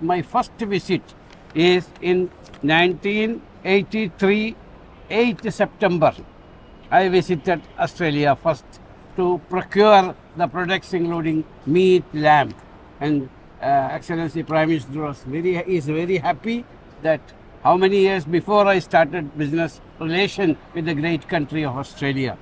My first visit is in 1983, 8 September. I visited Australia first to procure the products including meat, lamb, and uh, Excellency Prime Minister was very is very happy that how many years before I started business relation with the great country of Australia.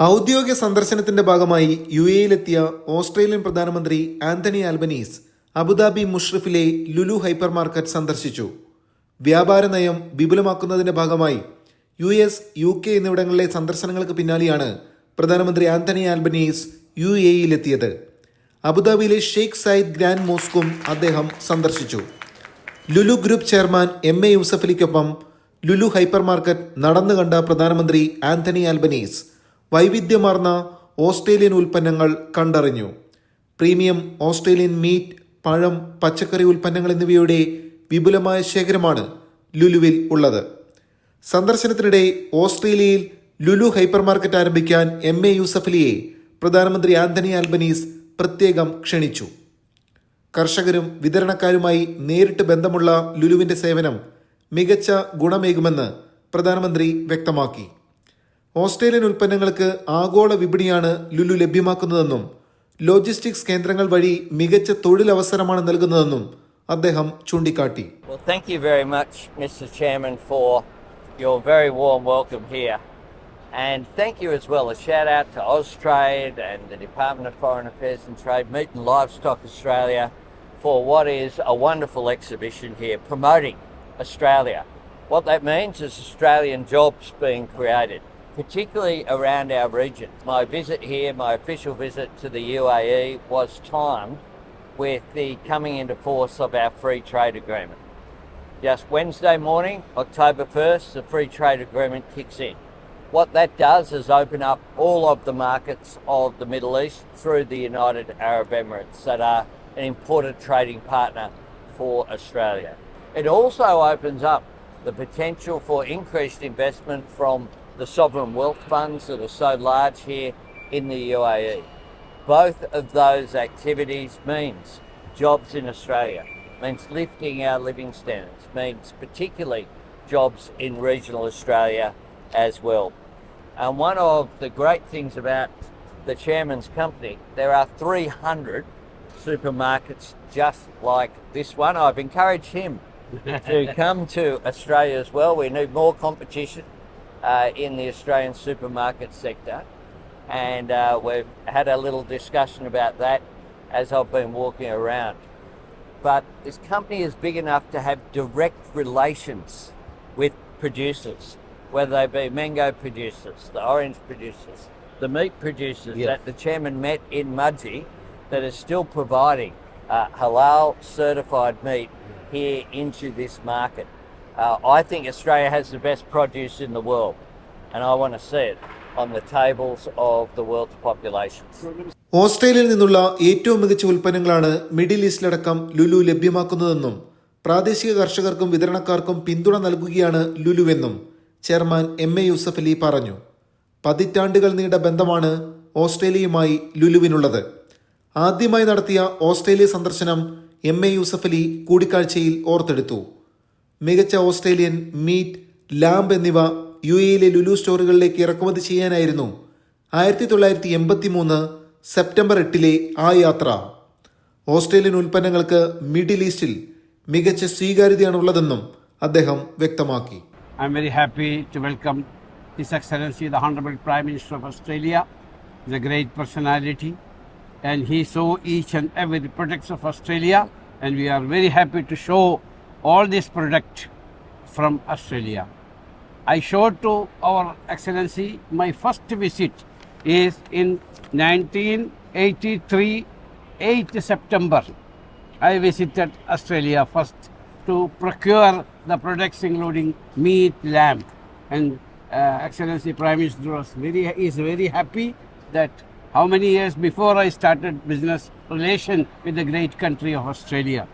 ഔദ്യോഗിക സന്ദർശനത്തിന്റെ ഭാഗമായി U എയിലെത്തിയ Australian പ്രധാനമന്ത്രി Anthony Albanese Abu Dhabi മുഷ്റഫിലെ Lulu hyper market സന്ദർശിച്ചു. വ്യാപാര നയം വിപുലമാക്കുന്നതിന്റെ ഭാഗമായി യു എസ് യു കെ എന്നിവിടങ്ങളിലെ സന്ദർശനങ്ങൾക്ക് പിന്നാലെയാണ് പ്രധാനമന്ത്രി ആന്റണി ആൽബനീസ് യു എയിലെത്തിയത് അബുദാബിയിലെ ഷെയ്ഖ് സയ്യിദ് ഗ്രാൻഡ് മോസ്കും അദ്ദേഹം സന്ദർശിച്ചു. Lulu group chairman M A യൂസഫലിക്കൊപ്പം Lulu hyper market നടന്നു കണ്ട പ്രധാനമന്ത്രി ആന്റണി ആൽബനീസ് വൈവിധ്യമാർന്ന ഓസ്ട്രേലിയൻ ഉൽപ്പന്നങ്ങൾ കണ്ടറിഞ്ഞു. പ്രീമിയം ഓസ്ട്രേലിയൻ മീറ്റ് പഴം പച്ചക്കറി ഉൽപ്പന്നങ്ങൾ എന്നിവയുടെ വിപുലമായ ശേഖരമാണ് ലുലുവിൽ ഉള്ളത്. സന്ദർശനത്തിനിടെ ഓസ്ട്രേലിയയിൽ ലുലു ഹൈപ്പർ മാർക്കറ്റ് ആരംഭിക്കാൻ എം എ യൂസഫലിയെ പ്രധാനമന്ത്രി ആന്റണി ആൽബനീസ് പ്രത്യേകം ക്ഷണിച്ചു. കർഷകരും വിതരണക്കാരുമായി നേരിട്ട് ബന്ധമുള്ള ലുലുവിന്റെ സേവനം മികച്ച ഗുണമേകുമെന്ന് പ്രധാനമന്ത്രി വ്യക്തമാക്കി. ഓസ്ട്രേലിയൻ ഉൽപ്പന്നങ്ങൾക്ക് ആഗോള വിപണിയാണ് ലുലു ലഭ്യമാക്കുന്നതെന്നും ലോജിസ്റ്റിക്സ് കേന്ദ്രങ്ങൾ വഴി മികച്ച തൊഴിലവസരമാണ് നൽകുന്നതെന്നും അദ്ദേഹം ചൂണ്ടിക്കാട്ടി Well, thank you very much, Mr. Chairman, for your very warm welcome here. And thank you as well. A shout out to Austrade and the Department of Foreign Affairs and Trade, Meat and Livestock Australia, for what is a wonderful exhibition here promoting Australia. What that means is Australian jobs being created, particularly around our region. My visit here, my official visit to the UAE, was timed with the coming into force of our free trade agreement. Just Wednesday morning, October 1st, the free trade agreement kicks in. What that does is open up all of the markets of the Middle East through the United Arab Emirates that are an important trading partner for Australia. It also opens up the potential for increased investment from the sovereign wealth funds that are so large here in the UAE. Both of those activities means jobs in Australia, means lifting our living standards, means particularly jobs in regional Australia as well. And one of the great things about the chairman's company, there are 300 supermarkets just like this one. I've encouraged him to come to Australia as well. We need more competition uh, in the Australian supermarket sector. And uh, we've had a little discussion about that as I've been walking around. But this company is big enough to have direct relations with producers, whether they be mango producers, the orange producers, the meat producers Yeah. that the chairman met in Mudgee that is still providing uh, halal certified meat here into this market. Uh, I think Australia has the best produce in the world, and I want to see it on the tables of the world's populations. ഓസ്ട്രേലിയയിൽ നിന്നുള്ള ഏറ്റവും മികച്ച ഉൽപ്പന്നങ്ങളാണ് middle ഈസ്റ്റിലടക്കം Lulu ലഭ്യമാക്കുന്നതെന്നും പ്രാദേശിക കർഷകർക്കും വിതരണക്കാർക്കും പിന്തുണ നൽകുകയാണ് ലുലുവെന്നും chairman M A Yusuf Ali പറഞ്ഞു. പതിറ്റാണ്ടുകൾ നീണ്ട ബന്ധമാണ് ഓസ്ട്രേലിയയുമായി ലുലുവിനുള്ളത്. ആദ്യമായി നടത്തിയ ഓസ്ട്രേലിയ സന്ദർശനം എം എ യൂസഫ് അലി കൂടിക്കാഴ്ചയിൽ ഓർത്തെടുത്തു. മികച്ച ഓസ്ട്രേലിയൻ മീറ്റ് ലാംബ് എന്നിവ യു എയിലെ ലുലു സ്റ്റോറുകളിലേക്ക് ഇറക്കുമതി ചെയ്യാനായിരുന്നു ആയിരത്തി തൊള്ളായിരത്തി എൺപത്തി മൂന്ന് സെപ്റ്റംബർ എട്ടിലെ ആ യാത്ര. ഓസ്ട്രേലിയൻ ഉൽപ്പന്നങ്ങൾക്ക് മിഡിൽ ഈസ്റ്റിൽ മികച്ച സ്വീകാര്യതയാണുള്ളതെന്നും അദ്ദേഹം വ്യക്തമാക്കി. I am very happy to welcome this excellency the honourable prime minister of Australia the great personality and he saw each and every products of Australia and we are very happy to show all this product from Australia. I showed to our Excellency my first visit is in 1983, 8 September. I visited Australia first to procure the products including meat, lamb, and uh, Excellency Prime Minister was very is very happy that how many years before I started business relation with the great country of Australia,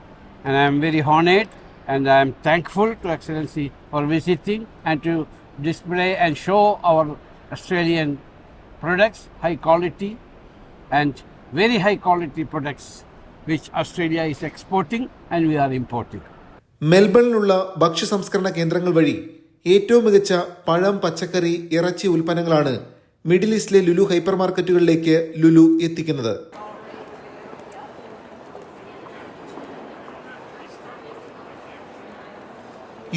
and I am very honoured and I am thankful to Excellency for visiting and to display and show our Australian products, high quality and very high quality products which Australia is exporting and we are importing. മെൽബണിലുള്ള ഭക്ഷ്യ സംസ്കരണ കേന്ദ്രങ്ങൾ വഴി ഏറ്റവും മികച്ച പഴം പച്ചക്കറി ഇറച്ചി ഉൽപ്പന്നങ്ങളാണ് മിഡിൽ ഈസ്റ്റിലെ ലുലു ഹൈപ്പർ മാർക്കറ്റുകളിലേക്ക് ലുലു എത്തിക്കുന്നത്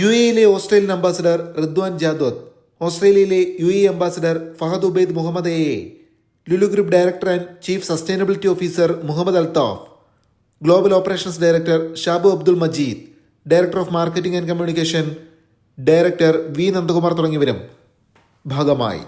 യു എയിലെ ഓസ്ട്രേലിയൻ അംബാസിഡർ റിദ്വാൻ ജാദോത്ത് ഓസ്ട്രേലിയയിലെ U A ambassador Fahad Obaid Mohammed A Lulu group director and chief sustainability officer Muhammad Althaf global operations director Shabu Abdul Majeed director of marketing and communication director V Nandakumar തുടങ്ങിയവരും ഭാഗമായി.